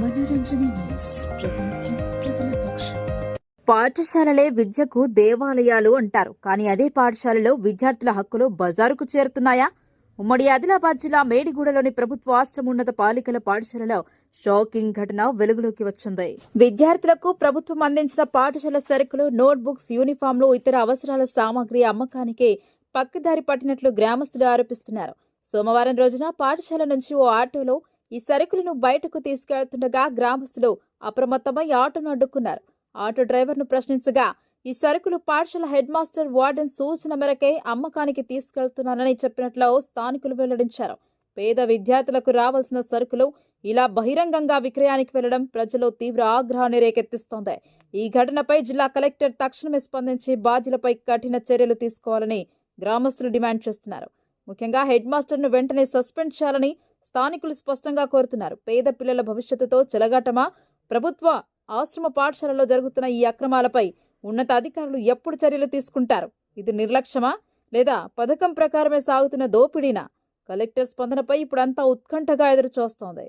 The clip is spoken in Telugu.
మనోరంజన న్యూస్ ప్రతినిత్యం ప్రజల పక్షం పాఠశాలలే విద్యకు దేవాలయాలు అంటారు. కానీ అదే పాఠశాలలో విద్యార్థుల హక్కులు బజారుకు చేరుతున్నాయా? ఉమ్మడి ఆదిలాబాద్ జిల్లా మేడిగూడలోని ప్రభుత్వ ఆశ్రమ ఉన్నత పాలికల పాఠశాలలో షాకింగ్ ఘటన వెలుగులోకి వచ్చింది. విద్యార్థులకు ప్రభుత్వం అందించిన పాఠశాల సరుకులు నోట్బుక్స్ యూనిఫామ్లు ఇతర అవసరాల సామాగ్రి అమ్మకానికి పక్కదారి పట్టినట్లు గ్రామస్తులు ఆరోపిస్తున్నారు. సోమవారం రోజున పాఠశాల నుంచి ఓ ఆటోలో ఈ సరుకులను బయటకు తీసుకెళ్తుండగా గ్రామస్తులు అప్రమత్తమై ఆటోను అడ్డుకున్నారు. ఆటో డ్రైవర్ను ప్రశ్నించగా ఈ సరుకులు పాఠశాల హెడ్ మాస్టర్ వార్డెన్ సూచన మేరకే అమ్మకానికి తీసుకెళ్తున్నానని చెప్పినట్లు స్థానికులు వెల్లడించారు. పేద విద్యార్థులకు రావాల్సిన సరుకులు ఇలా బహిరంగంగా విక్రయానికి వెళ్ళడం ప్రజల్లో తీవ్ర ఆగ్రహాన్ని రేకెత్తిస్తోంది. ఈ ఘటనపై జిల్లా కలెక్టర్ తక్షణమే స్పందించి బాధ్యులపై కఠిన చర్యలు తీసుకోవాలని గ్రామస్తులు డిమాండ్ చేస్తున్నారు. ముఖ్యంగా హెడ్ మాస్టర్ను వెంటనే సస్పెండ్ చేయాలని స్థానికులు స్పష్టంగా కోరుతున్నారు. పేద పిల్లల భవిష్యత్తుతో చెలగాటమా? ప్రభుత్వ ఆశ్రమ పాఠశాలలో జరుగుతున్న ఈ అక్రమాలపై ఉన్నతాధికారులు ఎప్పుడు చర్యలు తీసుకుంటారు? ఇది నిర్లక్ష్యమా? లేదా పథకం ప్రకారమే సాగుతున్న దోపిడీనా? కలెక్టర్ స్పందనపై ఇప్పుడంతా ఉత్కంఠగా ఎదురు చూస్తోంది